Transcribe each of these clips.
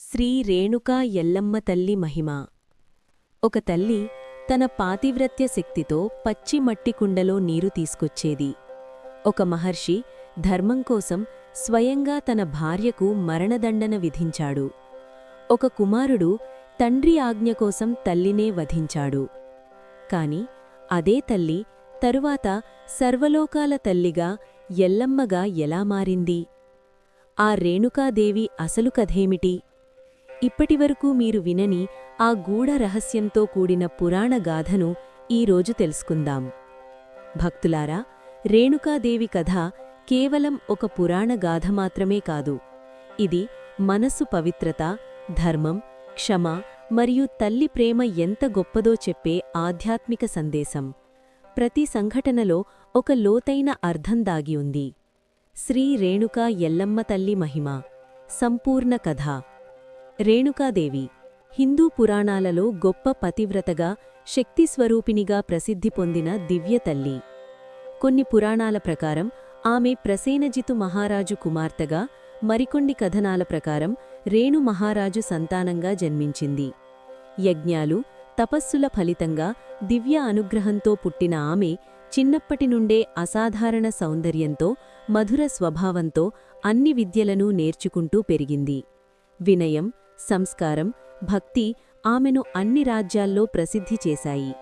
శ్రీ రేణుకా ఎల్లమ్మ తల్లి మహిమ. ఒక తల్లి తన పాతివ్రత్య శక్తితో పచ్చి మట్టి కుండలో నీరు తీసుకొచ్చేది. ఒక మహర్షి ధర్మం కోసం స్వయంగా తన భార్యకు మరణదండన విధించాడు. ఒక కుమారుడు తండ్రి ఆజ్ఞ కోసం తల్లినే వధించాడు. కాని అదే తల్లి తరువాత సర్వలోకాల తల్లిగా ఎల్లమ్మగా ఎలా మారింది? ఆ రేణుకాదేవి అసలు కథేమిటి? ఇప్పటివరకు మీరు వినని ఆ గూఢ రహస్యంతో కూడిన పురాణ గాథను ఈరోజు తెలుసుకుందాం. భక్తులారా రేణుకాదేవి కథ కేవలం ఒక పురాణ గాథ మాత్రమే కాదు. ఇది మనస్సు పవిత్రత ధర్మం క్షమ మరియు తల్లి ప్రేమ ఎంత గొప్పదో చెప్పే ఆధ్యాత్మిక సందేశం. ప్రతి సంఘటనలో ఒక లోతైన అర్థం దాగి ఉంది. శ్రీ రేణుకా ఎల్లమ్మ తల్లి మహిమ సంపూర్ణ కథ. రేణుకాదేవి హిందూ పురాణాలలో గొప్ప పతివ్రతగా శక్తి స్వరూపిణిగా ప్రసిద్ధి పొందిన దివ్యతల్లి కొన్ని పురాణాల ప్రకారం ఆమె ప్రసేనజితు మహారాజు కుమార్తెగా మరికొన్ని కథనాల ప్రకారం రేణు మహారాజు సంతానంగా జన్మించింది. యజ్ఞాలు తపస్సుల ఫలితంగా దివ్య అనుగ్రహంతో పుట్టిన ఆమె చిన్నప్పటి నుండే అసాధారణ సౌందర్యంతో మధుర స్వభావంతో అన్ని విద్యలను నేర్చుకుంటూ పెరిగింది. వినయం సంస్కారం భక్తి ఆమెను అన్ని రాజ్యాల్లో ప్రసిద్ధి చేశాయి.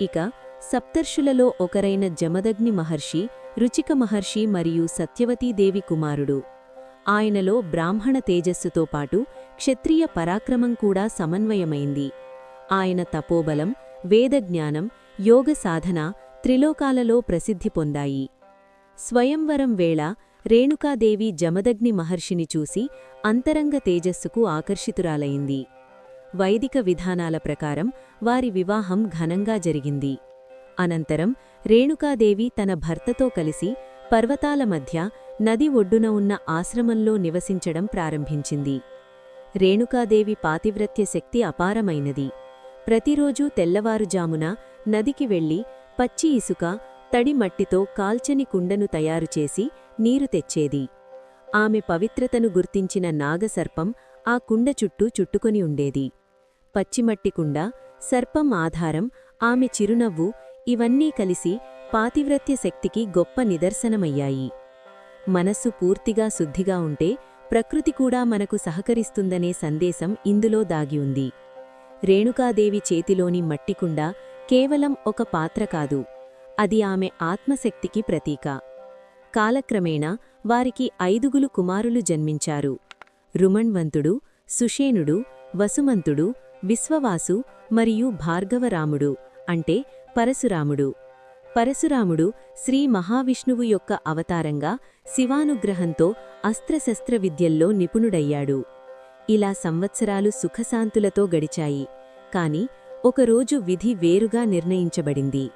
ఇక సప్తర్షులలో ఒకరైన జమదగ్ని మహర్షి రుచిక మహర్షి మరియు సత్యవతీదేవి కుమారుడు. ఆయనలో బ్రాహ్మణ తేజస్సుతో పాటు క్షత్రియ పరాక్రమం కూడా సమన్వయమైంది. ఆయన తపోబలం వేదజ్ఞానం యోగ సాధన త్రిలోకాలలో ప్రసిద్ధి పొందాయి. స్వయంవరం వేళ రేణుకాదేవి జమదగ్ని మహర్షిని చూసి అంతరంగ తేజస్సుకు ఆకర్షితురాలయింది వైదిక విధానాల ప్రకారం వారి వివాహం ఘనంగా జరిగింది. అనంతరం రేణుకాదేవి తన భర్తతో కలిసి పర్వతాల మధ్య నది ఒడ్డున ఉన్న ఆశ్రమంలో నివసించడం ప్రారంభించింది. రేణుకాదేవి పాతివ్రత్య శక్తి అపారమైనది. ప్రతిరోజూ తెల్లవారుజామున నదికి వెళ్ళి పచ్చి ఇసుక తడి మట్టితో కాల్చని కుండను తయారుచేసి నీరు తెచ్చేది. ఆమె పవిత్రతను గుర్తించిన నాగసర్పం ఆ కుండ చుట్టూ చుట్టుకొని ఉండేది. పచ్చిమట్టి కుండ సర్పం ఆధారం ఆమె చిరునవ్వు ఇవన్నీ కలిసి పాతివ్రత్య శక్తికి గొప్ప నిదర్శనమయ్యాయి. మనస్సు పూర్తిగా శుద్ధిగా ఉంటే ప్రకృతి కూడా మనకు సహకరిస్తుందనే సందేశం ఇందులో దాగి ఉంది. రేణుకాదేవి చేతిలోని మట్టికుండ కేవలం ఒక పాత్ర కాదు. అది ఆమె ఆత్మశక్తికి ప్రతీక. కాలక్రమేణా వారికి ఐదుగులు కుమారులు జన్మించారు. రుమణ్వంతుడు సుషేనుడు వసుమంతుడు విశ్వవాసు మరియు భార్గవరాముడు అంటే పరశురాముడు. పరశురాముడు శ్రీ మహావిష్ణువు యొక్క అవతారంగా శివానుగ్రహంతో అస్త్రశస్త్ర విద్యల్లో నిపుణుడయ్యాడు. ఇలా సంవత్సరాలు సుఖశాంతులతో గడిచాయి. కాని ఒకరోజు విధి వేరుగా నిర్ణయించబడింది.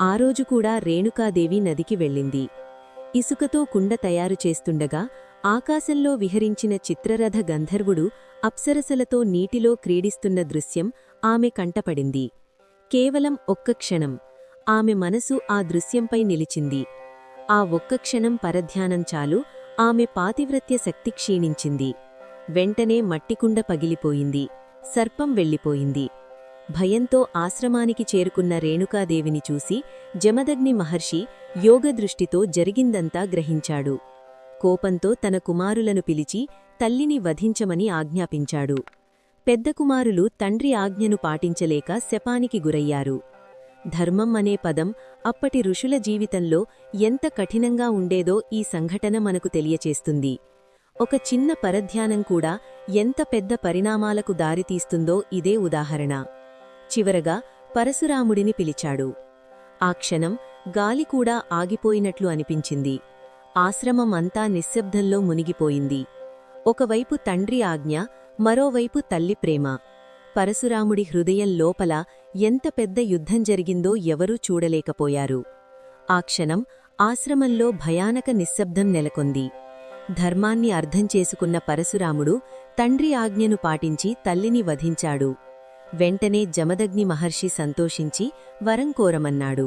ఆ రోజు కూడా రేణుకాదేవి నదికి వెళ్ళింది. ఇసుకతో కుండ తయారు చేస్తుండగా ఆకాశంలో విహరించిన చిత్రరథ గంధర్వుడు అప్సరసలతో నీటిలో క్రీడిస్తున్న దృశ్యం ఆమె కంటపడింది. కేవలం ఒక్క క్షణం. ఆమె మనసు ఆ దృశ్యంపై నిలిచింది. ఆ ఒక్క క్షణం పరధ్యానం చాలు ఆమె పాతివ్రత్య శక్తి క్షీణించింది. వెంటనే మట్టికుండ పగిలిపోయింది. సర్పం వెళ్ళిపోయింది. భయంతో ఆశ్రమానికి చేరుకున్న రేణుకాదేవిని చూసి జమదగ్ని మహర్షి యోగదృష్టితో జరిగిందంతా గ్రహించాడు. కోపంతో తన కుమారులను పిలిచి తల్లిని వధించమని ఆజ్ఞాపించాడు. పెద్ద కుమారులు తండ్రి ఆజ్ఞను పాటించలేక శపానికి గురయ్యారు. ధర్మం అనే పదం అప్పటి ఋషుల జీవితంలో ఎంత కఠినంగా ఉండేదో ఈ సంఘటన మనకు తెలియచేస్తుంది. ఒక చిన్న పరధ్యానం కూడా ఎంత పెద్ద పరిణామాలకు దారితీస్తుందో ఇదే ఉదాహరణ. చివరగా పరశురాముడిని పిలిచాడు. ఆ క్షణం గాలి కూడా ఆగిపోయినట్లు అనిపించింది. ఆశ్రమం అంతా నిశ్శబ్దంలో మునిగిపోయింది. ఒకవైపు తండ్రి ఆజ్ఞ మరోవైపు తల్లి ప్రేమ. పరశురాముడి హృదయం లోపల ఎంత పెద్ద యుద్ధం జరిగిందో ఎవరూ చూడలేకపోయారు. ఆ క్షణం ఆశ్రమంలో భయానక నిశ్శబ్దం నెలకొంది. ధర్మాన్ని అర్థం చేసుకున్న పరశురాముడు తండ్రి ఆజ్ఞను పాటించి తల్లిని వధించాడు. వెంటనే జమదగ్ని మహర్షి సంతోషించి వరం కోరమన్నాడు.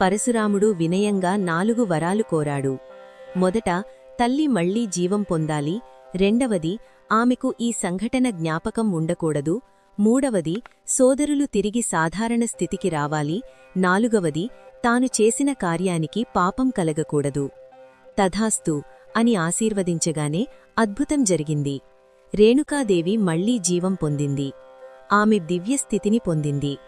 పరశురాముడు వినయంగా నాలుగు వరాలు కోరాడు. మొదట తల్లి మళ్ళీ జీవం పొందాలి రెండవది ఆమెకు ఈ సంఘటన జ్ఞాపకం ఉండకూడదు మూడవది సోదరులు తిరిగి సాధారణ స్థితికి రావాలి నాలుగవది తాను చేసిన కార్యానికి పాపం కలగకూడదు. తథాస్తు అని ఆశీర్వదించగానే అద్భుతం జరిగింది. రేణుకాదేవి మళ్ళీ జీవం పొందింది. ఆమె దివ్యస్థితిని పొందింది.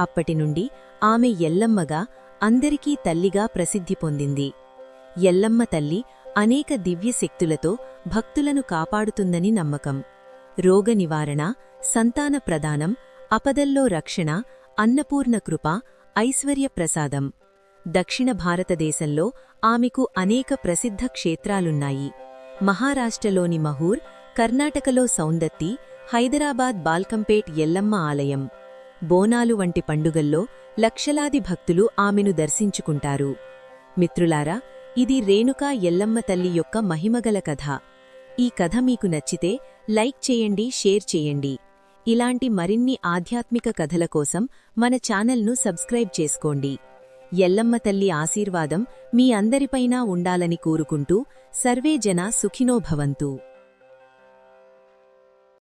అప్పటినుండి ఆమె ఎల్లమ్మగా అందరికీ తల్లిగా ప్రసిద్ధి పొందింది. ఎల్లమ్మ తల్లి అనేక దివ్యశక్తులతో భక్తులను కాపాడుతుందని నమ్మకం. రోగ నివారణ సంతాన ప్రదానం అపదల్లో రక్షణ అన్నపూర్ణ కృప ఐశ్వర్య ప్రసాదం. దక్షిణ భారతదేశంలో ఆమెకు అనేక ప్రసిద్ధ క్షేత్రాలున్నాయి. మహారాష్ట్రలోని మహూర్ కర్ణాటకలో సౌందత్తి హైదరాబాద్ బాల్కంపేట్ ఎల్లమ్మ ఆలయం. బోనాలు వంటి పండుగల్లో లక్షలాది భక్తులు ఆమెను దర్శించుకుంటారు. మిత్రులారా ఇది రేణుకా ఎల్లమ్మ తల్లి యొక్క మహిమగల కథ. ఈ కథ మీకు నచ్చితే లైక్ చేయండి షేర్ చేయండి. ఇలాంటి మరిన్ని ఆధ్యాత్మిక కథల కోసం మన ఛానల్ను సబ్స్క్రైబ్ చేసుకోండి. ఎల్లమ్మ తల్లి ఆశీర్వాదం మీ అందరిపైనా ఉండాలని కోరుకుంటూ సర్వే జనా సుఖినో భవంతు.